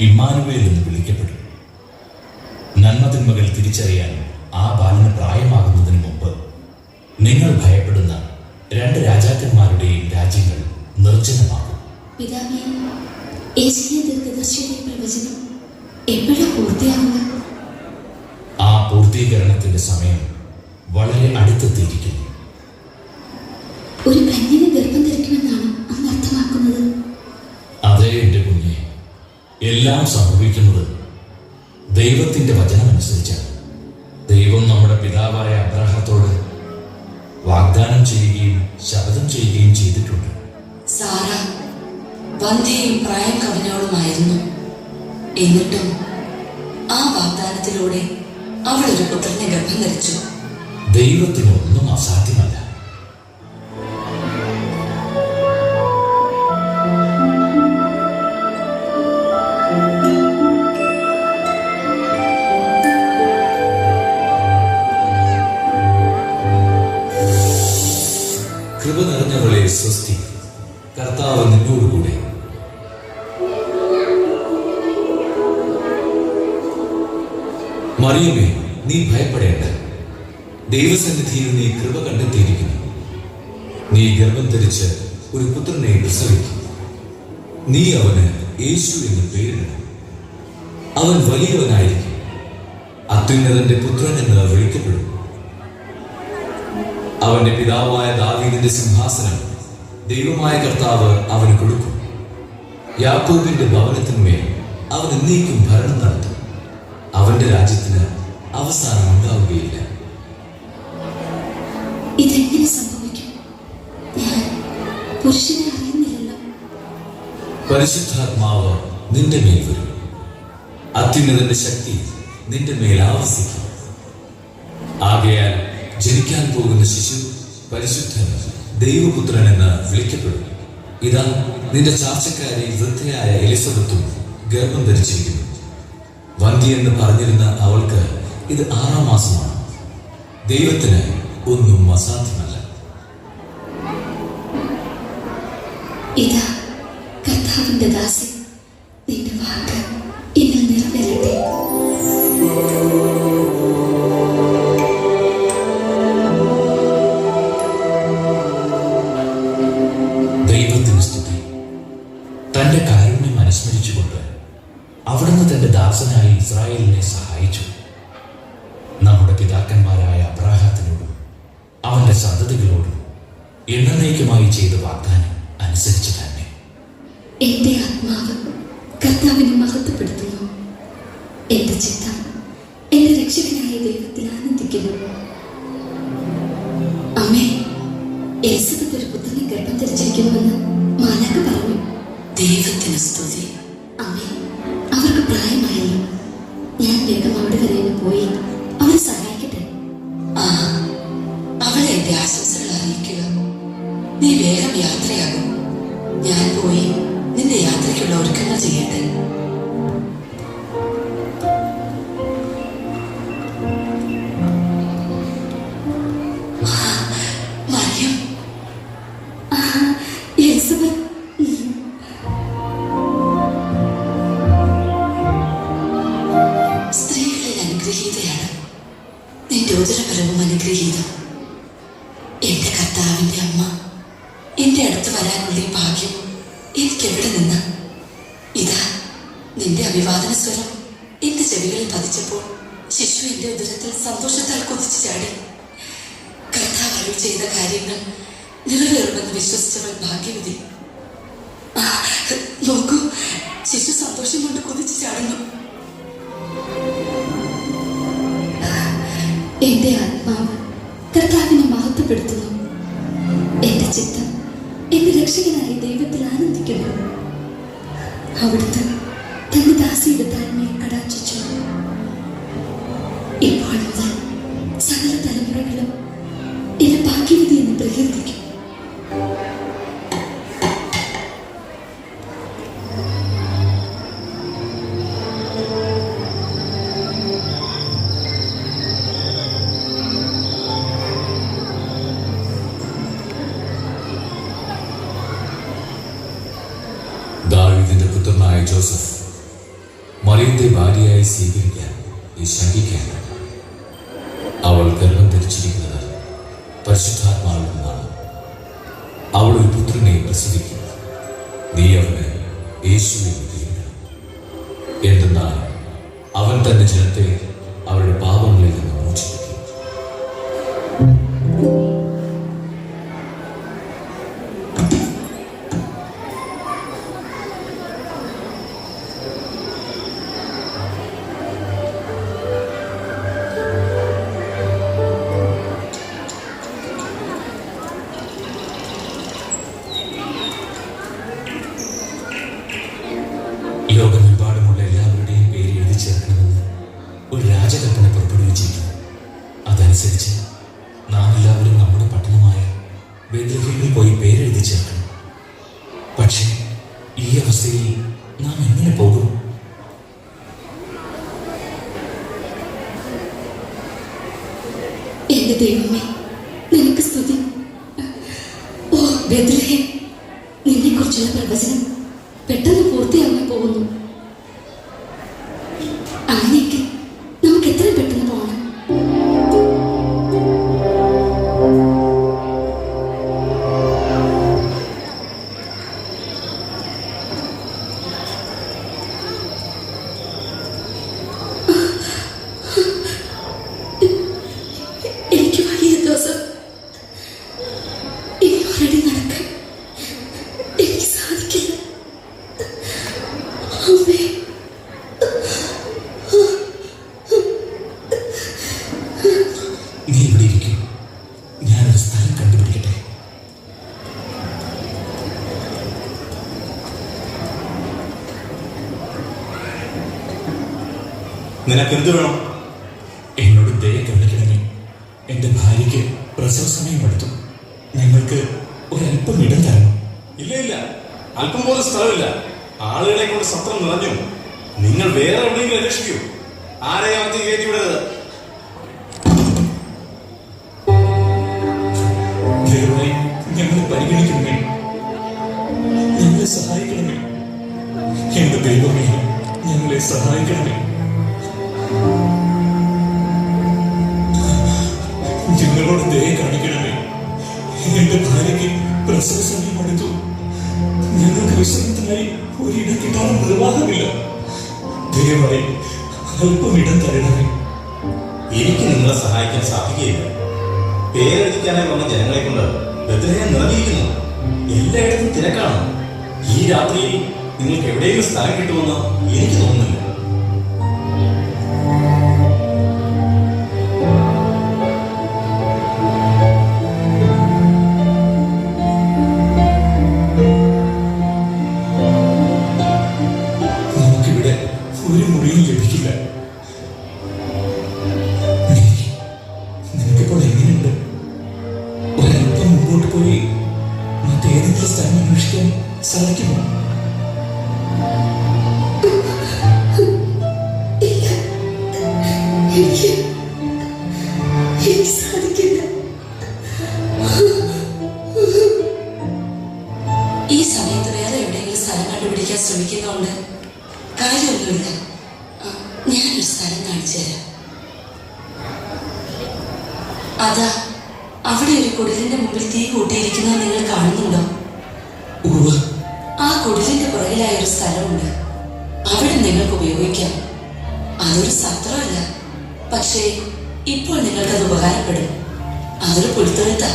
Emmanuel എന്ന് വിളിക്കപ്പെടും. നന്മതിന്മകൾ തിരിച്ചറിയാൻ ആ ബാലന് പ്രായമാകുന്നതിന് മുമ്പ് നിങ്ങൾ ഭയപ്പെടുന്ന രണ്ട് രാജാക്കന്മാരുടെയും രാജ്യങ്ങൾ നിർജനമാകും. പിതാവേ യേശുവിന്റെ ദീർഘദർശിയുടെ പ്രവചനം എപ്പോഴാ പൂർത്തിയാവുക ആ പൂർത്തീകരണത്തിന്റെ സമയം വളരെ അടുത്തെത്തിയിരിക്കുന്നു. ഒരു കന്യക എല്ലാം സംഭവിക്കുന്നത് ദൈവത്തിന്റെ വചനമനുസരിച്ചാണ് ദൈവം നമ്മുടെ പിതാവായ അബ്രാഹത്തോട് വാഗ്ദാനം ചെയ്യുകയും ശബ്ദം ചെയ്യുകയും ചെയ്തിട്ടുണ്ട്. സാറ വന്ധ്യയും പ്രായം കവിഞ്ഞോളുമായിരുന്നു എന്നിട്ടും ആ വാഗ്ദാനത്തിലൂടെ അവൾ ഒരു പുത്രനെ ഗർഭം ധരിച്ചു. ദൈവത്തിന് ഒന്നും അസാധ്യമല്ല. മറിയമേ നീ ഭയപ്പെടേണ്ട. ദൈവസന്നിധിയിൽ നീ കൃപ കണ്ടെത്തിയിരിക്കുന്നു. നീ ഗർഭം ധരിച്ച് ഒരു പുത്രനെ പ്രസവിക്കും. നീ അവന് യേശു എന്ന് പേരിടണം. അവൻ വലിയവനായിരിക്കും. അത്യുന്നതന്റെ പുത്രൻ എന്ന് വിളിക്കപ്പെടും. അവന്റെ പിതാവായ ദാവീദിന്റെ സിംഹാസനം ദൈവമായ കർത്താവ് അവന് കൊടുക്കും. യാക്കോബിന്റെ ഭവനത്തിന്മേൽ അവൻ എന്നേക്കും ഭരണം നടത്തും. അവന്റെ രാജ്യത്തിന് അവസാനം ഉണ്ടാവുകയില്ല. ഇതെങ്ങനെ സംഭവിക്കും? ഞാൻ പുരുഷനെ അറിയുന്നില്ലല്ലോ. പരിശുദ്ധാത്മാവ് നിന്റെ മേൽ വരും. അത്യുന്നതന്റെ ശക്തി നിന്റെ മേൽ ആവസിക്കും. ആകയാൽ ജനിക്കാൻ പോകുന്ന ശിശു പരിശുദ്ധൻ ദൈവപുത്രൻ എന്ന് വിളിക്കപ്പെടും ഇതാ നിന്റെ ചാർച്ചക്കാരി വൃദ്ധയായ എലിസബത്തും ഗർഭം ധരിച്ചിരിക്കുന്നു. വന്തി എന്ന് പറഞ്ഞിരുന്ന അവൾക്ക് ഇത് ആറാം മാസമാണ്. ദൈവത്തിന് ഒന്നും അസാധ്യമല്ല. ഇതാ കർത്താവിന്റെ ദാസി. എന്നേക്കുമായി ചെയ്ത വാഗ്ദാനം അനുസരിച്ച് തന്നെ. എന്റെ ആത്മാവ് കർത്താവിനെ മഹത്വപ്പെടുത്തുന്നു. എന്റെ ചിത്തം എന്റെ രക്ഷകനായ ദൈവത്തിൽ ആനന്ദിക്കുന്നു. അമ്മേ എലിസബത്ത് ഒരു പുത്രനെ ഗർഭം ധരിച്ചിരിക്കുന്നുവെന്ന് മാലാക പറഞ്ഞു. ദൈവത്തിന് സ്തുതി. അമ്മേ നീ വേഗം യാത്രയാകും. ഞാൻ പോയി നിന്റെ യാത്രയ്ക്കുള്ള ഒരുക്കങ്ങൾ ചെയ്യട്ടെ. ശിശു പരിശുദ്ധാത്മാവിൽ അവൾ ഒരു പുത്രനെ പ്രസവിക്കും നീ അവന് യേശുവിനെ എന്തെന്നാൽ അവൻ തന്റെ ജനത്തെ എന്റെ ദൈവമേ നിനക്ക് സ്തുതി. ഓ ബെദ്ലഹേ നിന്നെ കുറിച്ചുള്ള പ്രവചനം പെട്ടെന്ന് പൂർത്തിയാകാൻ പോകുന്നു. നീ ഇവിടെ ഇരിക്കും. ഞാനൊരു സ്ഥലം കണ്ടുപിടിക്കട്ടെ. നിനക്ക് എന്ത് വേണം? എന്നോട് ദയ കാണിക്കണമേ എന്റെ ഭാര്യയ്ക്ക് പ്രസവ സമയമെടുത്തു ഞങ്ങൾക്ക് ഒരല്പം ഇടം തരണം. ഇല്ല ഇല്ല. അല്പം പോലും സ്ഥലമില്ല. ആളുകളെ കൊണ്ട് സത്രം നിറഞ്ഞു. നിങ്ങൾ വേറെ എവിടെയെങ്കിലും അന്വേഷിക്കൂ. ആരെയും അവർക്ക് കയറ്റി വിടരുത് ഞങ്ങളുടെ ഞങ്ങളെ പരിഗണിക്കണമേ. കാണിക്കണമേ. എന്റെ ഭാര്യയ്ക്ക് പ്രസവ സമയം അടുത്തു ഞങ്ങൾക്ക് വിശ്രമത്തിനായി നിർവാഹമില്ല. ദയവായി അല്പം ഇടം തരണമേ. എനിക്ക് നിങ്ങളെ സഹായിക്കാൻ സാധിക്കുകയില്ല. പേരെടുക്കാനായി വന്ന ജനങ്ങളെ കൊണ്ട് ബദ്രഹം നിറഞ്ഞിരിക്കുന്നു. എല്ലായിടത്തും തിരക്കാണ്. ഈ രാത്രിയിൽ നിങ്ങൾക്ക് എവിടെയെങ്കിലും സ്ഥലം കിട്ടുമെന്ന് എനിക്ക് തോന്നുന്നില്ല. മറ്റേതെങ്കിലും സ്ഥലം അന്വേഷിക്കാൻ സാധിക്കുമോ? ഈ സമയത്ത് വേറെ എവിടെയെങ്കിലും സ്ഥലം കണ്ടുപിടിക്കാൻ ശ്രമിക്കുന്നതുകൊണ്ട് കാര്യമൊന്നുമില്ല. ഞാനൊരു സ്ഥലം കാണിച്ചു തരാം. അതാ അവിടെ ഒരു കുടിലിന്റെ മുമ്പിൽ തീ കൂട്ടിയിരിക്കുന്നത് നിങ്ങൾ കാണുന്നുണ്ടോ? ആ കുടിലിന്റെ പുറകിലായ ഒരു സ്ഥലമുണ്ട്. അവിടെ നിങ്ങൾക്ക് ഉപയോഗിക്കാം. അതൊരു സത്രമല്ല. പക്ഷേ ഇപ്പോൾ നിങ്ങൾക്കത് ഉപകാരപ്പെടും. അതൊരു പുൽത്തൊഴുത്താ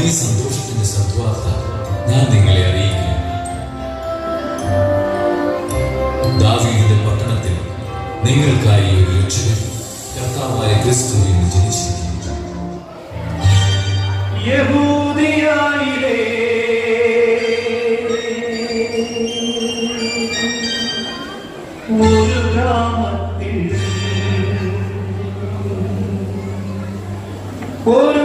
വലിയ സന്തോഷത്തിന്റെ സദ്വാർത്ത ഞാൻ നിങ്ങളെ അറിയിക്കുന്നു ദാവീദിന്റെ പട്ടണത്തിൽ നിങ്ങൾക്കായി ഒരു രക്ഷകൻ കർത്താവായ ക്രിസ്തു എന്ന് ജനിച്ചിരിക്കുന്നു യഹൂദിയായിലേ ഒരു ഗ്രാമത്തിൽ ഒരു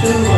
좋은 거